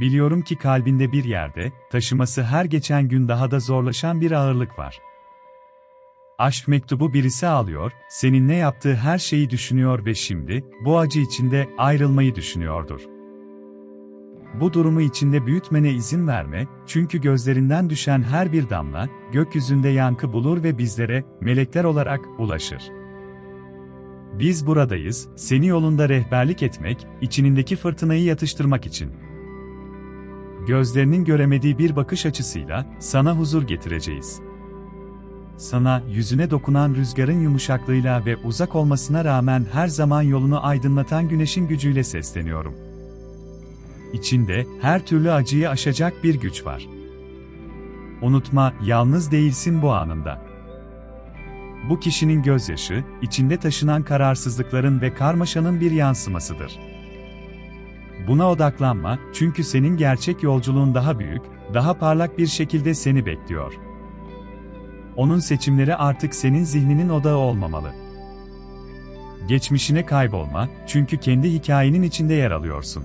Biliyorum ki kalbinde bir yerde, taşıması her geçen gün daha da zorlaşan bir ağırlık var. Aşk mektubu birisi alıyor, seninle yaptığı her şeyi düşünüyor ve şimdi, bu acı içinde ayrılmayı düşünüyordur. Bu durumu içinde büyütmene izin verme, çünkü gözlerinden düşen her bir damla, gökyüzünde yankı bulur ve bizlere, melekler olarak, ulaşır. Biz buradayız, seni yolunda rehberlik etmek, içinindeki fırtınayı yatıştırmak için. Gözlerinin göremediği bir bakış açısıyla, sana huzur getireceğiz. Sana, yüzüne dokunan rüzgarın yumuşaklığıyla ve uzak olmasına rağmen her zaman yolunu aydınlatan güneşin gücüyle sesleniyorum. İçinde, her türlü acıyı aşacak bir güç var. Unutma, yalnız değilsin bu anında. Bu kişinin gözyaşı, içinde taşınan kararsızlıkların ve karmaşanın bir yansımasıdır. Buna odaklanma, çünkü senin gerçek yolculuğun daha büyük, daha parlak bir şekilde seni bekliyor. Onun seçimleri artık senin zihninin odağı olmamalı. Geçmişine kaybolma, çünkü kendi hikayenin içinde yer alıyorsun.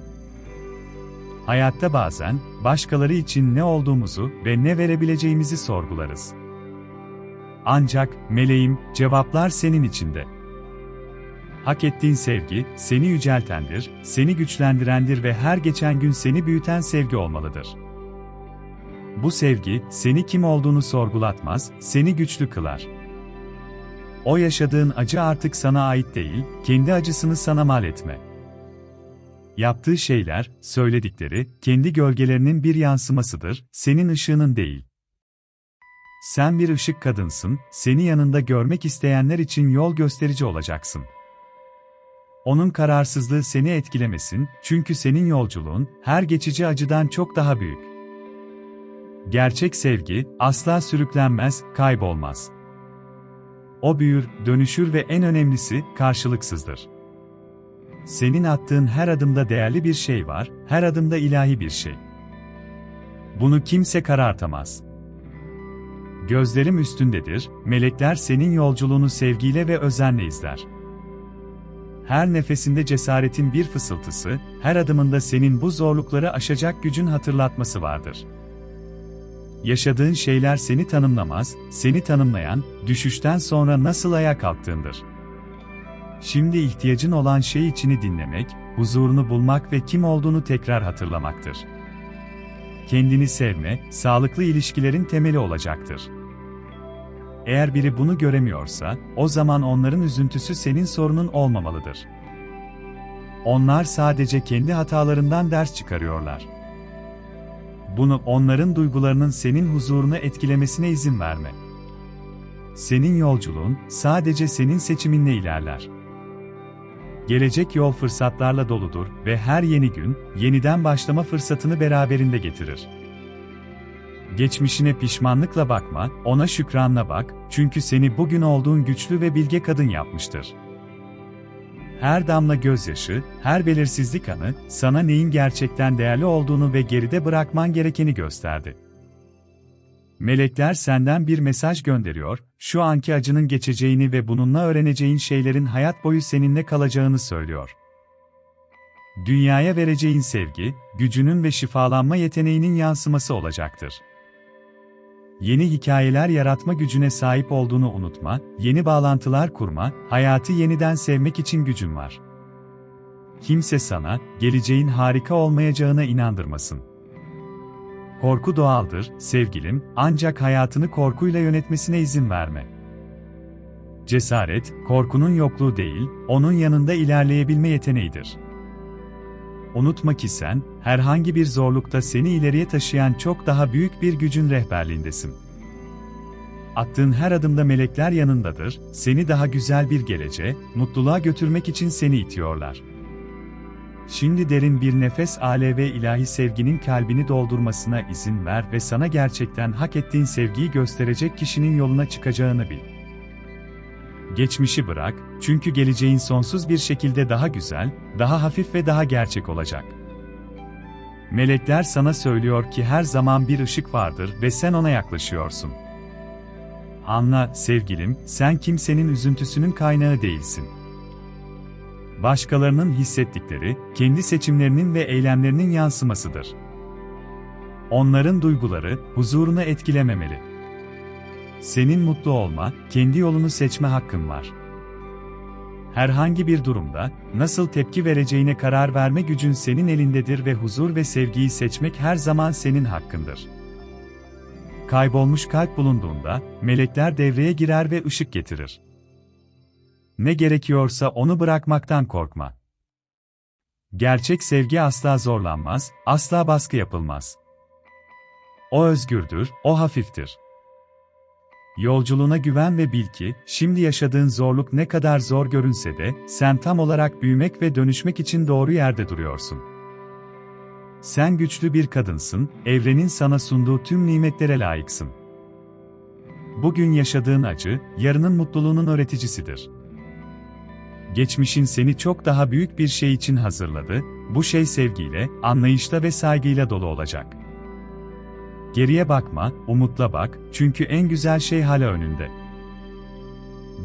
Hayatta bazen, başkaları için ne olduğumuzu ve ne verebileceğimizi sorgularız. Ancak, meleğim, cevaplar senin içinde. Hak ettiğin sevgi, seni yüceltendir, seni güçlendirendir ve her geçen gün seni büyüten sevgi olmalıdır. Bu sevgi, seni kim olduğunu sorgulatmaz, seni güçlü kılar. O yaşadığın acı artık sana ait değil, kendi acısını sana mal etme. Yaptığı şeyler, söyledikleri, kendi gölgelerinin bir yansımasıdır, senin ışığının değil. Sen bir ışık kadınsın, seni yanında görmek isteyenler için yol gösterici olacaksın. Onun kararsızlığı seni etkilemesin, çünkü senin yolculuğun, her geçici acıdan çok daha büyük. Gerçek sevgi, asla sürüklenmez, kaybolmaz. O büyür, dönüşür ve en önemlisi, karşılıksızdır. Senin attığın her adımda değerli bir şey var, her adımda ilahi bir şey. Bunu kimse karartamaz. Gözlerim üstündedir, melekler senin yolculuğunu sevgiyle ve özenle izler. Her nefesinde cesaretin bir fısıltısı, her adımında senin bu zorlukları aşacak gücün hatırlatması vardır. Yaşadığın şeyler seni tanımlamaz, seni tanımlayan, düşüşten sonra nasıl ayağa kalktığındır. Şimdi ihtiyacın olan şey içini dinlemek, huzurunu bulmak ve kim olduğunu tekrar hatırlamaktır. Kendini sevme, sağlıklı ilişkilerin temeli olacaktır. Eğer biri bunu göremiyorsa, o zaman onların üzüntüsü senin sorunun olmamalıdır. Onlar sadece kendi hatalarından ders çıkarıyorlar. Bunu onların duygularının senin huzurunu etkilemesine izin verme. Senin yolculuğun sadece senin seçiminle ilerler. Gelecek yol fırsatlarla doludur ve her yeni gün yeniden başlama fırsatını beraberinde getirir. Geçmişine pişmanlıkla bakma, ona şükranla bak, çünkü seni bugün olduğun güçlü ve bilge kadın yapmıştır. Her damla gözyaşı, her belirsizlik anı, sana neyin gerçekten değerli olduğunu ve geride bırakman gerekeni gösterdi. Melekler senden bir mesaj gönderiyor, şu anki acının geçeceğini ve bununla öğreneceğin şeylerin hayat boyu seninle kalacağını söylüyor. Dünyaya vereceğin sevgi, gücünün ve şifalanma yeteneğinin yansıması olacaktır. Yeni hikayeler yaratma gücüne sahip olduğunu unutma, yeni bağlantılar kurma, hayatı yeniden sevmek için gücün var. Kimse sana, geleceğin harika olmayacağına inandırmasın. Korku doğaldır, sevgilim, ancak hayatını korkuyla yönetmesine izin verme. Cesaret, korkunun yokluğu değil, onun yanında ilerleyebilme yeteneğidir. Unutma ki sen, herhangi bir zorlukta seni ileriye taşıyan çok daha büyük bir gücün rehberliğindesin. Attığın her adımda melekler yanındadır, seni daha güzel bir geleceğe, mutluluğa götürmek için seni itiyorlar. Şimdi derin bir nefes ale ve ilahi sevginin kalbini doldurmasına izin ver ve sana gerçekten hak ettiğin sevgiyi gösterecek kişinin yoluna çıkacağını bil. Geçmişi bırak, çünkü geleceğin sonsuz bir şekilde daha güzel, daha hafif ve daha gerçek olacak. Melekler sana söylüyor ki her zaman bir ışık vardır ve sen ona yaklaşıyorsun. Anla, sevgilim, sen kimsenin üzüntüsünün kaynağı değilsin. Başkalarının hissettikleri, kendi seçimlerinin ve eylemlerinin yansımasıdır. Onların duyguları, huzurunu etkilememeli. Senin mutlu olma, kendi yolunu seçme hakkın var. Herhangi bir durumda, nasıl tepki vereceğine karar verme gücün senin elindedir ve huzur ve sevgiyi seçmek her zaman senin hakkındır. Kaybolmuş kalp bulunduğunda, melekler devreye girer ve ışık getirir. Ne gerekiyorsa onu bırakmaktan korkma. Gerçek sevgi asla zorlanmaz, asla baskı yapılmaz. O özgürdür, o hafiftir. Yolculuğuna güven ve bil ki, şimdi yaşadığın zorluk ne kadar zor görünse de, sen tam olarak büyümek ve dönüşmek için doğru yerde duruyorsun. Sen güçlü bir kadınsın, evrenin sana sunduğu tüm nimetlere layıksın. Bugün yaşadığın acı, yarının mutluluğunun öğreticisidir. Geçmişin seni çok daha büyük bir şey için hazırladı, bu şey sevgiyle, anlayışla ve saygıyla dolu olacak. Geriye bakma, umutla bak, çünkü en güzel şey hala önünde.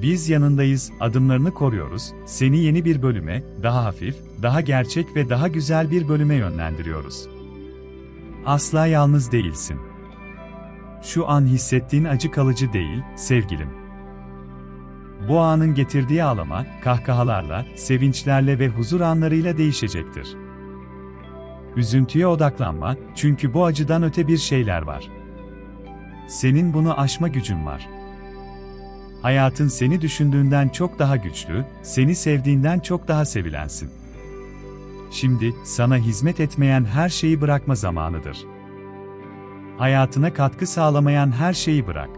Biz yanındayız, adımlarını koruyoruz, seni yeni bir bölüme, daha hafif, daha gerçek ve daha güzel bir bölüme yönlendiriyoruz. Asla yalnız değilsin. Şu an hissettiğin acı kalıcı değil, sevgilim. Bu anın getirdiği ağlama, kahkahalarla, sevinçlerle ve huzur anlarıyla değişecektir. Üzüntüye odaklanma, çünkü bu acıdan öte bir şeyler var. Senin bunu aşma gücün var. Hayatın seni düşündüğünden çok daha güçlü, seni sevdiğinden çok daha sevilensin. Şimdi, sana hizmet etmeyen her şeyi bırakma zamanıdır. Hayatına katkı sağlamayan her şeyi bırak.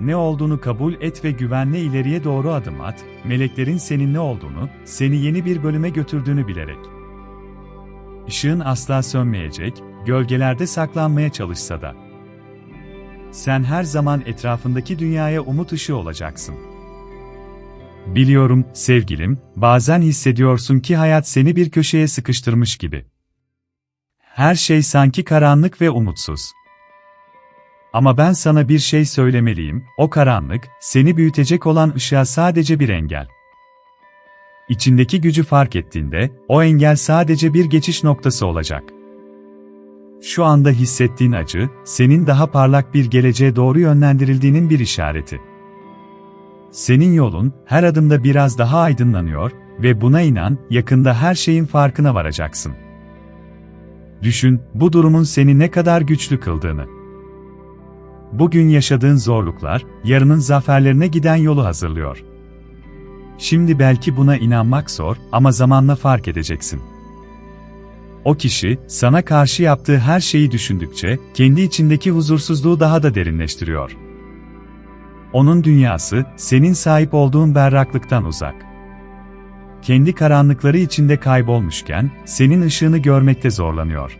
Ne olduğunu kabul et ve güvenle ileriye doğru adım at, meleklerin seninle olduğunu, seni yeni bir bölüme götürdüğünü bilerek. Işığın asla sönmeyecek, gölgelerde saklanmaya çalışsa da. Sen her zaman etrafındaki dünyaya umut ışığı olacaksın. Biliyorum, sevgilim, bazen hissediyorsun ki hayat seni bir köşeye sıkıştırmış gibi. Her şey sanki karanlık ve umutsuz. Ama ben sana bir şey söylemeliyim, o karanlık, seni büyütecek olan ışığa sadece bir engel. İçindeki gücü fark ettiğinde, o engel sadece bir geçiş noktası olacak. Şu anda hissettiğin acı, senin daha parlak bir geleceğe doğru yönlendirildiğinin bir işareti. Senin yolun, her adımda biraz daha aydınlanıyor ve buna inan, yakında her şeyin farkına varacaksın. Düşün, bu durumun seni ne kadar güçlü kıldığını. Bugün yaşadığın zorluklar, yarının zaferlerine giden yolu hazırlıyor. Şimdi belki buna inanmak zor ama zamanla fark edeceksin. O kişi, sana karşı yaptığı her şeyi düşündükçe, kendi içindeki huzursuzluğu daha da derinleştiriyor. Onun dünyası, senin sahip olduğun berraklıktan uzak. Kendi karanlıkları içinde kaybolmuşken, senin ışığını görmekte zorlanıyor.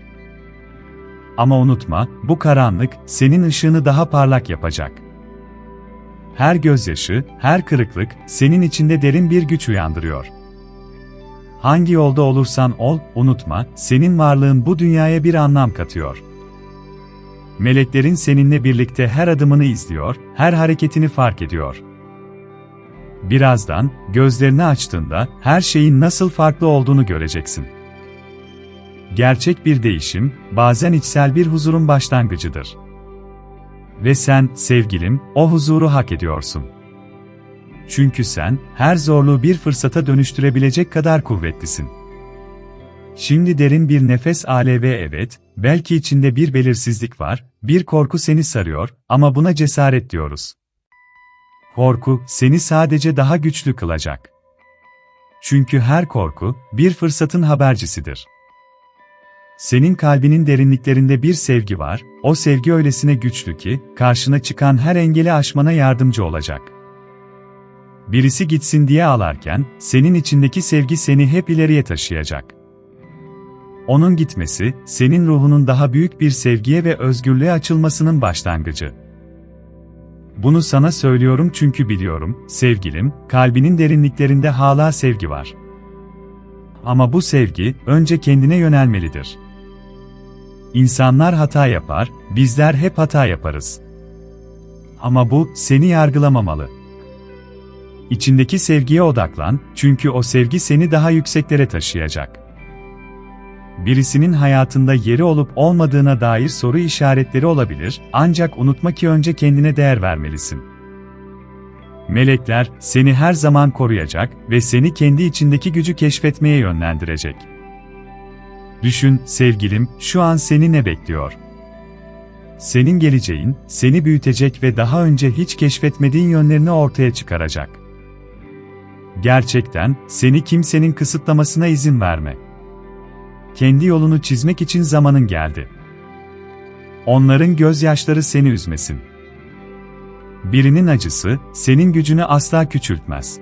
Ama unutma, bu karanlık, senin ışığını daha parlak yapacak. Her gözyaşı, her kırıklık, senin içinde derin bir güç uyandırıyor. Hangi yolda olursan ol, unutma, senin varlığın bu dünyaya bir anlam katıyor. Meleklerin seninle birlikte her adımını izliyor, her hareketini fark ediyor. Birazdan, gözlerini açtığında, her şeyin nasıl farklı olduğunu göreceksin. Gerçek bir değişim, bazen içsel bir huzurun başlangıcıdır. Ve sen, sevgilim, o huzuru hak ediyorsun. Çünkü sen, her zorluğu bir fırsata dönüştürebilecek kadar kuvvetlisin. Şimdi derin bir nefes al ve evet, belki içinde bir belirsizlik var, bir korku seni sarıyor ama buna cesaret diyoruz. Korku, seni sadece daha güçlü kılacak. Çünkü her korku, bir fırsatın habercisidir. Senin kalbinin derinliklerinde bir sevgi var, o sevgi öylesine güçlü ki, karşına çıkan her engeli aşmana yardımcı olacak. Birisi gitsin diye ağlarken, senin içindeki sevgi seni hep ileriye taşıyacak. Onun gitmesi, senin ruhunun daha büyük bir sevgiye ve özgürlüğe açılmasının başlangıcı. Bunu sana söylüyorum çünkü biliyorum, sevgilim, kalbinin derinliklerinde hala sevgi var. Ama bu sevgi, önce kendine yönelmelidir. İnsanlar hata yapar, bizler hep hata yaparız. Ama bu, seni yargılamamalı. İçindeki sevgiye odaklan, çünkü o sevgi seni daha yükseklere taşıyacak. birisinin hayatında yeri olup olmadığına dair soru işaretleri olabilir, ancak unutma ki önce kendine değer vermelisin. Melekler seni her zaman koruyacak ve seni kendi içindeki gücü keşfetmeye yönlendirecek. Düşün, sevgilim, şu an seni ne bekliyor? Senin geleceğin, seni büyütecek ve daha önce hiç keşfetmediğin yönlerini ortaya çıkaracak. Gerçekten, seni kimsenin kısıtlamasına izin verme. Kendi yolunu çizmek için zamanın geldi. Onların gözyaşları seni üzmesin. Birinin acısı, senin gücünü asla küçültmez.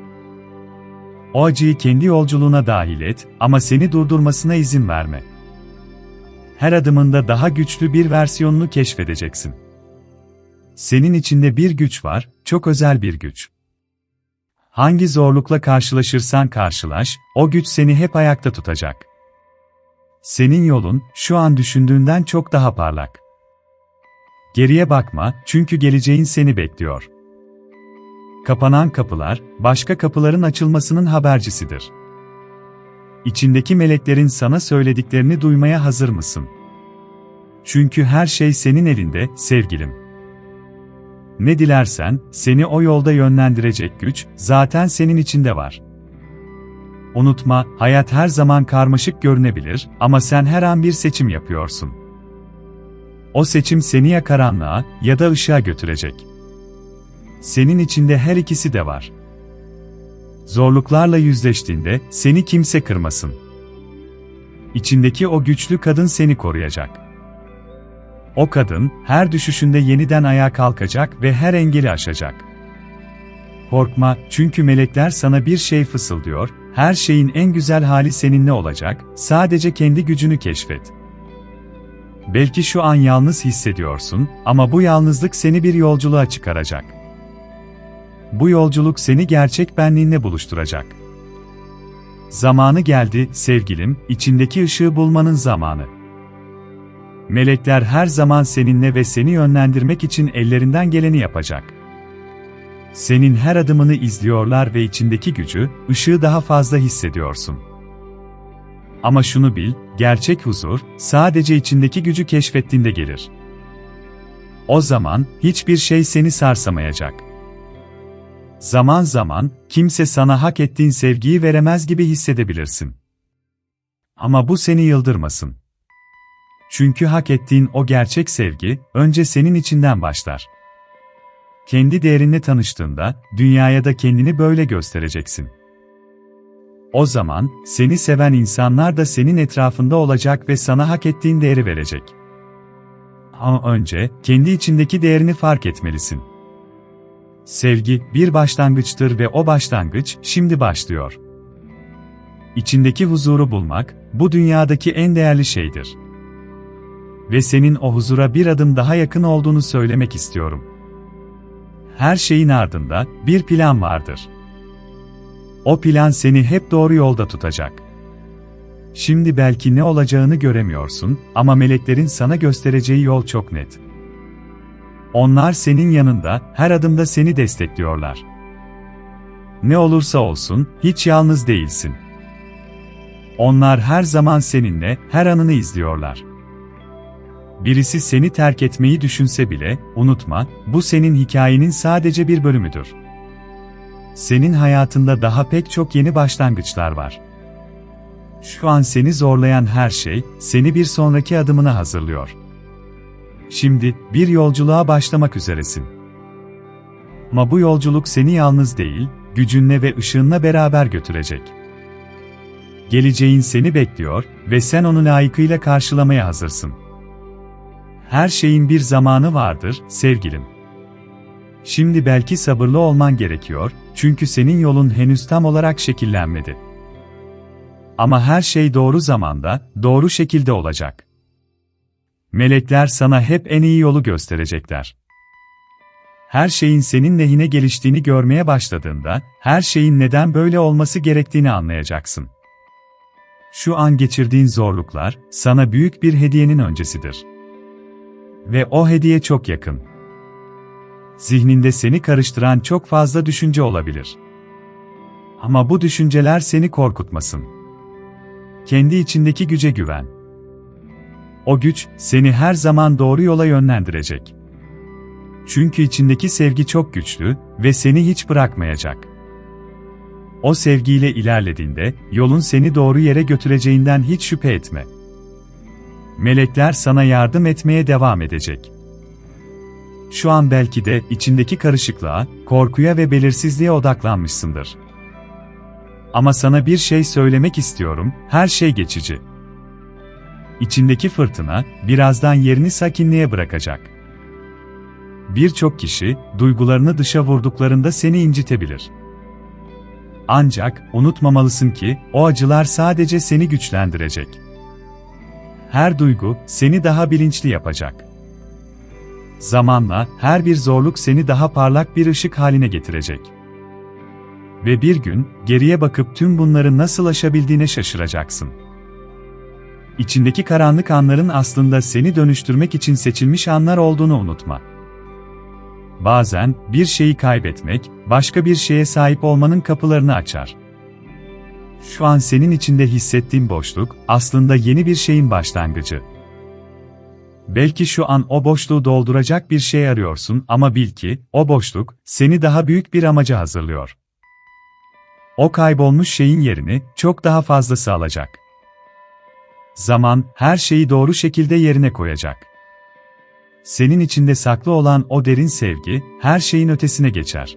O acıyı kendi yolculuğuna dahil et ama seni durdurmasına izin verme. Her adımında daha güçlü bir versiyonunu keşfedeceksin. Senin içinde bir güç var, çok özel bir güç. Hangi zorlukla karşılaşırsan karşılaş, o güç seni hep ayakta tutacak. Senin yolun, şu an düşündüğünden çok daha parlak. Geriye bakma, çünkü geleceğin seni bekliyor. Kapanan kapılar, başka kapıların açılmasının habercisidir. İçindeki meleklerin sana söylediklerini duymaya hazır mısın? Çünkü her şey senin elinde, sevgilim. Ne dilersen, seni o yolda yönlendirecek güç, zaten senin içinde var. Unutma, hayat her zaman karmaşık görünebilir ama sen her an bir seçim yapıyorsun. O seçim seni ya karanlığa ya da ışığa götürecek. Senin içinde her ikisi de var. Zorluklarla yüzleştiğinde seni kimse kırmasın. İçindeki o güçlü kadın seni koruyacak. O kadın her düşüşünde yeniden ayağa kalkacak ve her engeli aşacak. Korkma, çünkü melekler sana bir şey fısıldıyor, her şeyin en güzel hali seninle olacak, sadece kendi gücünü keşfet. Belki şu an yalnız hissediyorsun ama bu yalnızlık seni bir yolculuğa çıkaracak. Bu yolculuk seni gerçek benliğinle buluşturacak. Zamanı geldi, sevgilim, içindeki ışığı bulmanın zamanı. Melekler her zaman seninle ve seni yönlendirmek için ellerinden geleni yapacak. Senin her adımını izliyorlar ve içindeki gücü, ışığı daha fazla hissediyorsun. Ama şunu bil, gerçek huzur, sadece içindeki gücü keşfettiğinde gelir. O zaman, hiçbir şey seni sarsamayacak. Zaman zaman, kimse sana hak ettiğin sevgiyi veremez gibi hissedebilirsin. Ama bu seni yıldırmasın. Çünkü hak ettiğin o gerçek sevgi, önce senin içinden başlar. Kendi değerinle tanıştığında, dünyaya da kendini böyle göstereceksin. O zaman, seni seven insanlar da senin etrafında olacak ve sana hak ettiğin değeri verecek. Ama önce, kendi içindeki değerini fark etmelisin. Sevgi, bir başlangıçtır ve o başlangıç, şimdi başlıyor. İçindeki huzuru bulmak, bu dünyadaki en değerli şeydir. Ve senin o huzura bir adım daha yakın olduğunu söylemek istiyorum. Her şeyin ardında, bir plan vardır. O plan seni hep doğru yolda tutacak. Şimdi belki ne olacağını göremiyorsun ama meleklerin sana göstereceği yol çok net. Onlar senin yanında, her adımda seni destekliyorlar. Ne olursa olsun, hiç yalnız değilsin. Onlar her zaman seninle, her anını izliyorlar. Birisi seni terk etmeyi düşünse bile, unutma, bu senin hikayenin sadece bir bölümüdür. Senin hayatında daha pek çok yeni başlangıçlar var. Şu an seni zorlayan her şey, seni bir sonraki adımına hazırlıyor. Şimdi, bir yolculuğa başlamak üzeresin. Ama bu yolculuk seni yalnız değil, gücünle ve ışığınla beraber götürecek. Geleceğin seni bekliyor ve sen onu layıkıyla karşılamaya hazırsın. Her şeyin bir zamanı vardır, sevgilim. Şimdi belki sabırlı olman gerekiyor, çünkü senin yolun henüz tam olarak şekillenmedi. Ama her şey doğru zamanda, doğru şekilde olacak. Melekler sana hep en iyi yolu gösterecekler. Her şeyin senin lehine geliştiğini görmeye başladığında, her şeyin neden böyle olması gerektiğini anlayacaksın. Şu an geçirdiğin zorluklar, sana büyük bir hediyenin öncesidir. Ve o hediye çok yakın. Zihninde seni karıştıran çok fazla düşünce olabilir. Ama bu düşünceler seni korkutmasın. Kendi içindeki güce güven. O güç seni her zaman doğru yola yönlendirecek. Çünkü içindeki sevgi çok güçlü ve seni hiç bırakmayacak. O sevgiyle ilerlediğinde yolun seni doğru yere götüreceğinden hiç şüphe etme. Melekler sana yardım etmeye devam edecek. Şu an belki de içindeki karışıklığa, korkuya ve belirsizliğe odaklanmışsındır. Ama sana bir şey söylemek istiyorum, her şey geçici. İçindeki fırtına, birazdan yerini sakinliğe bırakacak. Birçok kişi, duygularını dışa vurduklarında seni incitebilir. Ancak, unutmamalısın ki, o acılar sadece seni güçlendirecek. Her duygu, seni daha bilinçli yapacak. Zamanla, her bir zorluk seni daha parlak bir ışık haline getirecek. Ve bir gün, geriye bakıp tüm bunları nasıl aşabildiğine şaşıracaksın. İçindeki karanlık anların aslında seni dönüştürmek için seçilmiş anlar olduğunu unutma. Bazen, bir şeyi kaybetmek, başka bir şeye sahip olmanın kapılarını açar. Şu an senin içinde hissettiğin boşluk, aslında yeni bir şeyin başlangıcı. Belki şu an o boşluğu dolduracak bir şey arıyorsun ama bil ki, o boşluk, seni daha büyük bir amaca hazırlıyor. O kaybolmuş şeyin yerini, çok daha fazlası alacak. Zaman, her şeyi doğru şekilde yerine koyacak. Senin içinde saklı olan o derin sevgi, her şeyin ötesine geçer.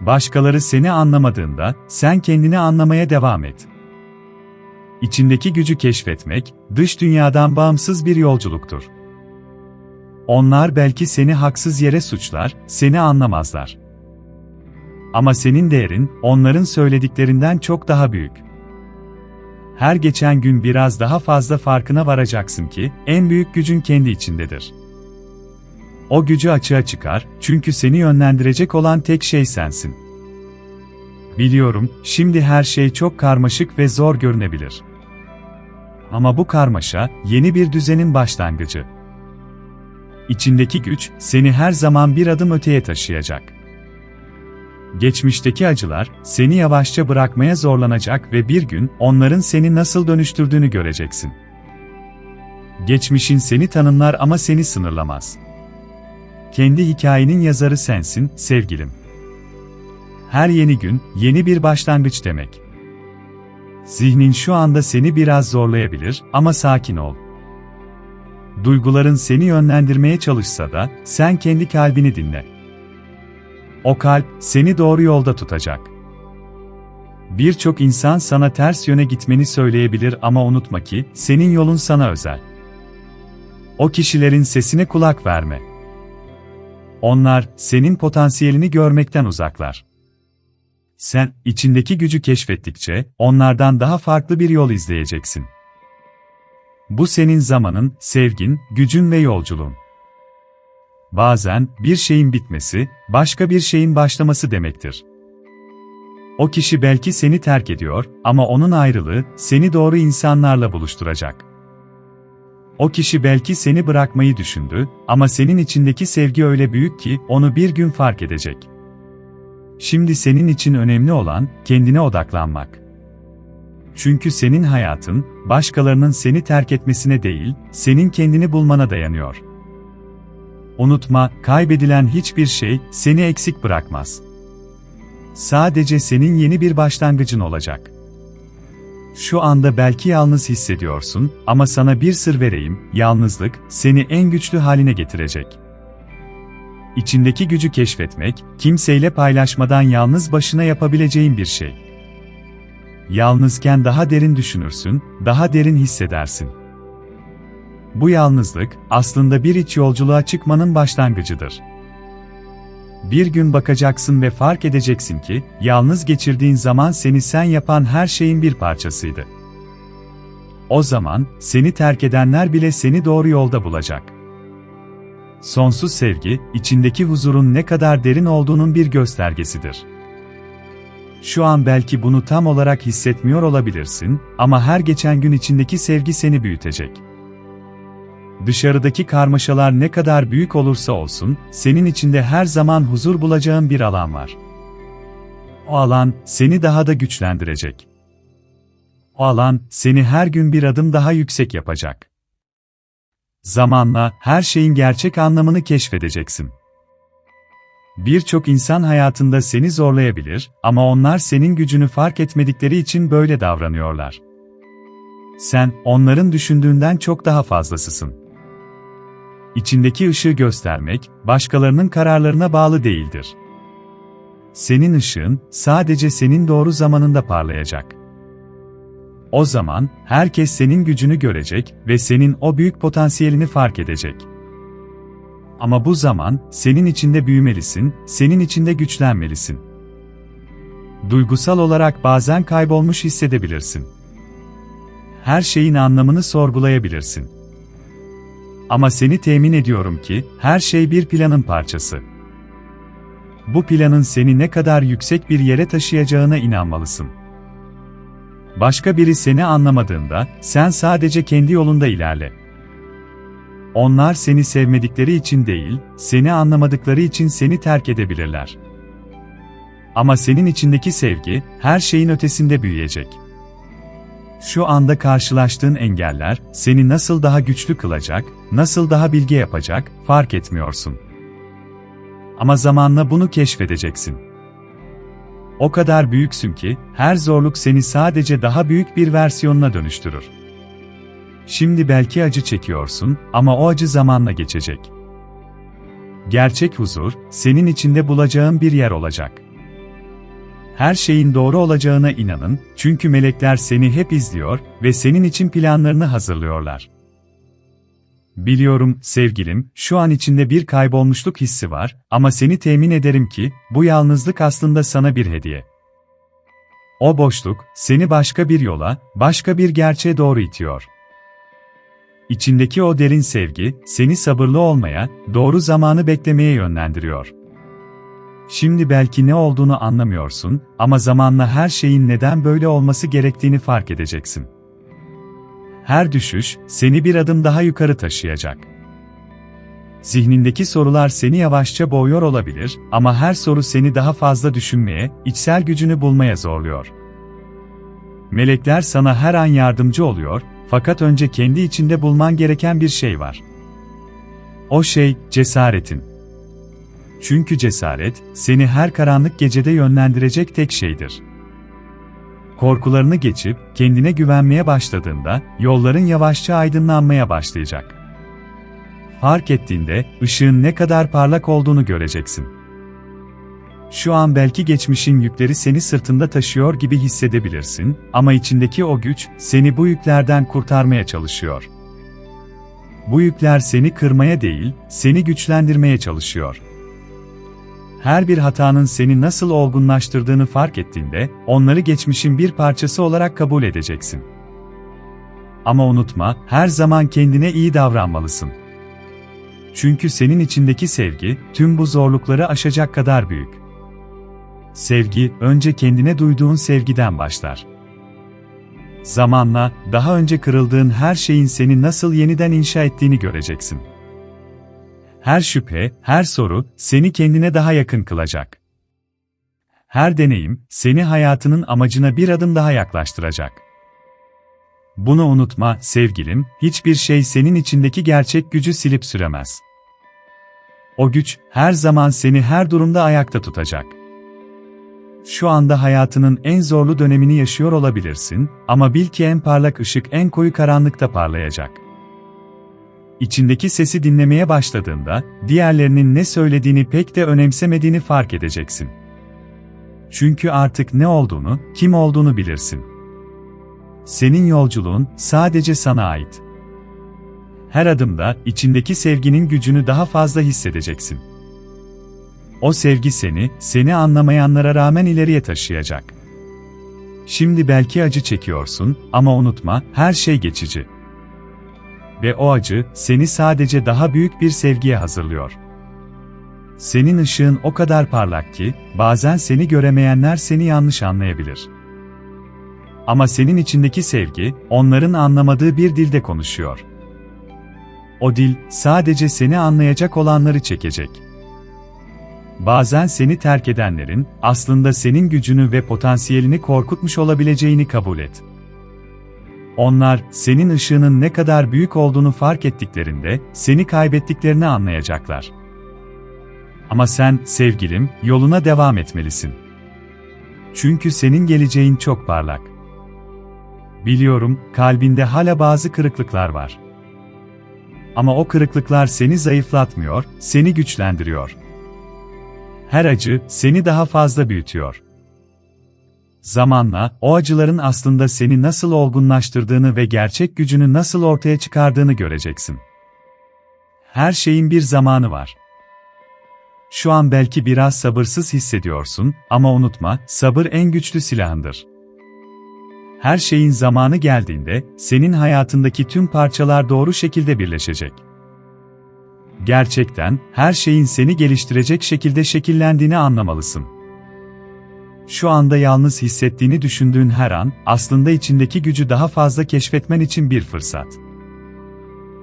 Başkaları seni anlamadığında, sen kendini anlamaya devam et. İçindeki gücü keşfetmek, dış dünyadan bağımsız bir yolculuktur. Onlar belki seni haksız yere suçlar, seni anlamazlar. Ama senin değerin, onların söylediklerinden çok daha büyük. Her geçen gün biraz daha fazla farkına varacaksın ki, en büyük gücün kendi içindedir. O gücü açığa çıkar, çünkü seni yönlendirecek olan tek şey sensin. Biliyorum, şimdi her şey çok karmaşık ve zor görünebilir. Ama bu karmaşa, yeni bir düzenin başlangıcı. İçindeki güç, seni her zaman bir adım öteye taşıyacak. Geçmişteki acılar, seni yavaşça bırakmaya zorlanacak ve bir gün, onların seni nasıl dönüştürdüğünü göreceksin. Geçmişin seni tanımlar ama seni sınırlamaz. Kendi hikayenin yazarı sensin, sevgilim. Her yeni gün, yeni bir başlangıç demek. Zihnin şu anda seni biraz zorlayabilir ama sakin ol. Duyguların seni yönlendirmeye çalışsa da, sen kendi kalbini dinle. O kalp, seni doğru yolda tutacak. Birçok insan sana ters yöne gitmeni söyleyebilir ama unutma ki, senin yolun sana özel. O kişilerin sesine kulak verme. Onlar, senin potansiyelini görmekten uzaklar. Sen, içindeki gücü keşfettikçe, onlardan daha farklı bir yol izleyeceksin. Bu senin zamanın, sevgin, gücün ve yolculuğun. Bazen, bir şeyin bitmesi, başka bir şeyin başlaması demektir. O kişi belki seni terk ediyor, ama onun ayrılığı, seni doğru insanlarla buluşturacak. O kişi belki seni bırakmayı düşündü, ama senin içindeki sevgi öyle büyük ki, onu bir gün fark edecek. Şimdi senin için önemli olan, kendine odaklanmak. Çünkü senin hayatın, başkalarının seni terk etmesine değil, senin kendini bulmana dayanıyor. Unutma, kaybedilen hiçbir şey, seni eksik bırakmaz. Sadece senin yeni bir başlangıcın olacak. Şu anda belki yalnız hissediyorsun ama sana bir sır vereyim, yalnızlık, seni en güçlü haline getirecek. İçindeki gücü keşfetmek, kimseyle paylaşmadan yalnız başına yapabileceğin bir şey. Yalnızken daha derin düşünürsün, daha derin hissedersin. Bu yalnızlık, aslında bir iç yolculuğa çıkmanın başlangıcıdır. Bir gün bakacaksın ve fark edeceksin ki, yalnız geçirdiğin zaman seni sen yapan her şeyin bir parçasıydı. O zaman, seni terk edenler bile seni doğru yolda bulacak. Sonsuz sevgi, içindeki huzurun ne kadar derin olduğunun bir göstergesidir. Şu an belki bunu tam olarak hissetmiyor olabilirsin ama her geçen gün içindeki sevgi seni büyütecek. Dışarıdaki karmaşalar ne kadar büyük olursa olsun, senin içinde her zaman huzur bulacağın bir alan var. O alan, seni daha da güçlendirecek. O alan, seni her gün bir adım daha yüksek yapacak. Zamanla her şeyin gerçek anlamını keşfedeceksin. Birçok insan hayatında seni zorlayabilir ama onlar senin gücünü fark etmedikleri için böyle davranıyorlar. Sen, onların düşündüğünden çok daha fazlasısın. İçindeki ışığı göstermek, başkalarının kararlarına bağlı değildir. Senin ışığın, sadece senin doğru zamanında parlayacak. O zaman, herkes senin gücünü görecek ve senin o büyük potansiyelini fark edecek. Ama bu zaman, senin içinde büyümelisin, senin içinde güçlenmelisin. Duygusal olarak bazen kaybolmuş hissedebilirsin. Her şeyin anlamını sorgulayabilirsin. Ama seni temin ediyorum ki, her şey bir planın parçası. Bu planın seni ne kadar yüksek bir yere taşıyacağına inanmalısın. Başka biri seni anlamadığında, sen sadece kendi yolunda ilerle. Onlar seni sevmedikleri için değil, seni anlamadıkları için seni terk edebilirler. Ama senin içindeki sevgi, her şeyin ötesinde büyüyecek. Şu anda karşılaştığın engeller, seni nasıl daha güçlü kılacak, nasıl daha bilge yapacak, fark etmiyorsun. Ama zamanla bunu keşfedeceksin. O kadar büyüksün ki, her zorluk seni sadece daha büyük bir versiyonuna dönüştürür. Şimdi belki acı çekiyorsun ama o acı zamanla geçecek. Gerçek huzur, senin içinde bulacağın bir yer olacak. Her şeyin doğru olacağına inanın, çünkü melekler seni hep izliyor ve senin için planlarını hazırlıyorlar. Biliyorum, sevgilim, şu an içinde bir kaybolmuşluk hissi var ama seni temin ederim ki, bu yalnızlık aslında sana bir hediye. O boşluk, seni başka bir yola, başka bir gerçeğe doğru itiyor. İçindeki o derin sevgi, seni sabırlı olmaya, doğru zamanı beklemeye yönlendiriyor. Şimdi belki ne olduğunu anlamıyorsun ama zamanla her şeyin neden böyle olması gerektiğini fark edeceksin. Her düşüş, seni bir adım daha yukarı taşıyacak. Zihnindeki sorular seni yavaşça boğuyor olabilir ama her soru seni daha fazla düşünmeye, içsel gücünü bulmaya zorluyor. Melekler sana her an yardımcı oluyor, fakat önce kendi içinde bulman gereken bir şey var. O şey, cesaretin. Çünkü cesaret, seni her karanlık gecede yönlendirecek tek şeydir. Korkularını geçip, kendine güvenmeye başladığında, yolların yavaşça aydınlanmaya başlayacak. Fark ettiğinde, ışığın ne kadar parlak olduğunu göreceksin. Şu an belki geçmişin yükleri seni sırtında taşıyor gibi hissedebilirsin ama içindeki o güç seni bu yüklerden kurtarmaya çalışıyor. Bu yükler seni kırmaya değil, seni güçlendirmeye çalışıyor. Her bir hatanın seni nasıl olgunlaştırdığını fark ettiğinde, onları geçmişin bir parçası olarak kabul edeceksin. Ama unutma, her zaman kendine iyi davranmalısın. Çünkü senin içindeki sevgi, tüm bu zorlukları aşacak kadar büyük. Sevgi, önce kendine duyduğun sevgiden başlar. Zamanla, daha önce kırıldığın her şeyin seni nasıl yeniden inşa ettiğini göreceksin. Her şüphe, her soru, seni kendine daha yakın kılacak. Her deneyim, seni hayatının amacına bir adım daha yaklaştıracak. Bunu unutma, sevgilim, hiçbir şey senin içindeki gerçek gücü silip süremez. O güç, her zaman seni her durumda ayakta tutacak. Şu anda hayatının en zorlu dönemini yaşıyor olabilirsin ama bil ki en parlak ışık en koyu karanlıkta parlayacak. İçindeki sesi dinlemeye başladığında, diğerlerinin ne söylediğini pek de önemsemediğini fark edeceksin. Çünkü artık ne olduğunu, kim olduğunu bilirsin. Senin yolculuğun sadece sana ait. Her adımda içindeki sevginin gücünü daha fazla hissedeceksin. O sevgi seni, seni anlamayanlara rağmen ileriye taşıyacak. Şimdi belki acı çekiyorsun ama unutma, her şey geçici. Ve o acı seni sadece daha büyük bir sevgiye hazırlıyor. Senin ışığın o kadar parlak ki bazen seni göremeyenler seni yanlış anlayabilir. Ama senin içindeki sevgi onların anlamadığı bir dilde konuşuyor. O dil sadece seni anlayacak olanları çekecek. Bazen seni terk edenlerin aslında senin gücünü ve potansiyelini korkutmuş olabileceğini kabul et. Onlar, senin ışığının ne kadar büyük olduğunu fark ettiklerinde, seni kaybettiklerini anlayacaklar. Ama sen, sevgilim, yoluna devam etmelisin. Çünkü senin geleceğin çok parlak. Biliyorum, kalbinde hala bazı kırıklıklar var. Ama o kırıklıklar seni zayıflatmıyor, seni güçlendiriyor. Her acı seni daha fazla büyütüyor. Zamanla, o acıların aslında seni nasıl olgunlaştırdığını ve gerçek gücünü nasıl ortaya çıkardığını göreceksin. Her şeyin bir zamanı var. Şu an belki biraz sabırsız hissediyorsun ama unutma, sabır en güçlü silahındır. Her şeyin zamanı geldiğinde, senin hayatındaki tüm parçalar doğru şekilde birleşecek. Gerçekten, her şeyin seni geliştirecek şekilde şekillendiğini anlamalısın. Şu anda yalnız hissettiğini düşündüğün her an, aslında içindeki gücü daha fazla keşfetmen için bir fırsat.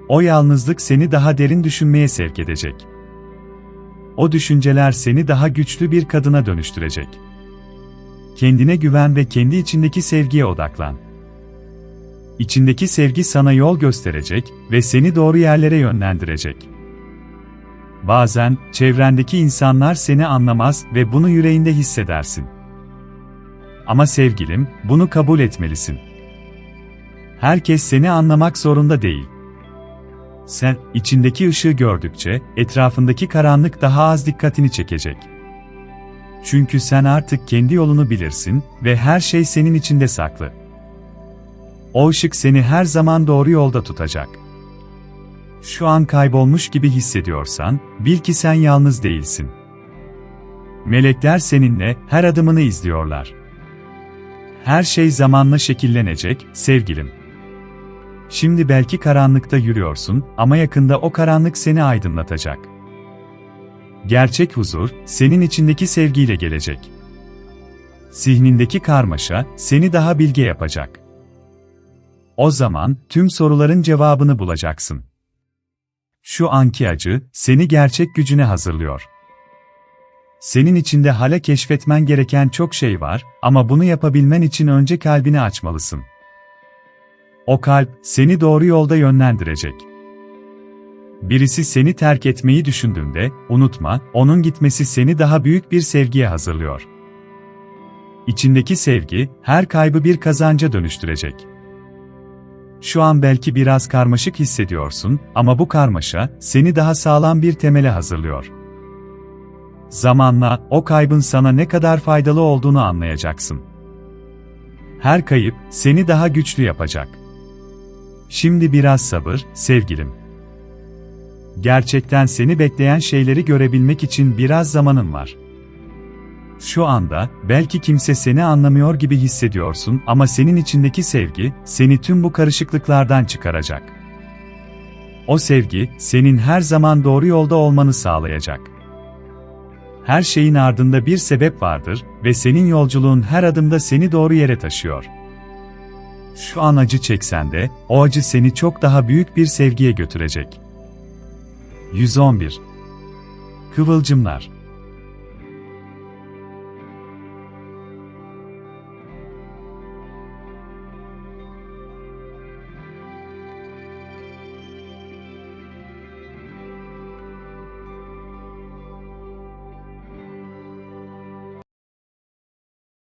O yalnızlık seni daha derin düşünmeye sevk edecek. O düşünceler seni daha güçlü bir kadına dönüştürecek. Kendine güven ve kendi içindeki sevgiye odaklan. İçindeki sevgi sana yol gösterecek ve seni doğru yerlere yönlendirecek. Bazen çevrendeki insanlar seni anlamaz ve bunu yüreğinde hissedersin. Ama sevgilim, bunu kabul etmelisin. Herkes seni anlamak zorunda değil. Sen, içindeki ışığı gördükçe, etrafındaki karanlık daha az dikkatini çekecek. Çünkü sen artık kendi yolunu bilirsin ve her şey senin içinde saklı. O ışık seni her zaman doğru yolda tutacak. Şu an kaybolmuş gibi hissediyorsan, bil ki sen yalnız değilsin. Melekler seninle her adımını izliyorlar. Her şey zamanla şekillenecek, sevgilim. Şimdi belki karanlıkta yürüyorsun ama yakında o karanlık seni aydınlatacak. Gerçek huzur, senin içindeki sevgiyle gelecek. Zihnindeki karmaşa, seni daha bilge yapacak. O zaman, tüm soruların cevabını bulacaksın. Şu anki acı, seni gerçek gücüne hazırlıyor. Senin içinde hala keşfetmen gereken çok şey var ama bunu yapabilmen için önce kalbini açmalısın. O kalp, seni doğru yolda yönlendirecek. Birisi seni terk etmeyi düşündüğünde, unutma, onun gitmesi seni daha büyük bir sevgiye hazırlıyor. İçindeki sevgi, her kaybı bir kazanca dönüştürecek. Şu an belki biraz karmaşık hissediyorsun ama bu karmaşa, seni daha sağlam bir temele hazırlıyor. Zamanla, o kaybın sana ne kadar faydalı olduğunu anlayacaksın. Her kayıp, seni daha güçlü yapacak. Şimdi biraz sabır, sevgilim. Gerçekten seni bekleyen şeyleri görebilmek için biraz zamanın var. Şu anda, belki kimse seni anlamıyor gibi hissediyorsun ama senin içindeki sevgi, seni tüm bu karışıklıklardan çıkaracak. O sevgi, senin her zaman doğru yolda olmanı sağlayacak. Her şeyin ardında bir sebep vardır ve senin yolculuğun her adımda seni doğru yere taşıyor. Şu an acı çeksen de, o acı seni çok daha büyük bir sevgiye götürecek. 111 Kıvılcımlar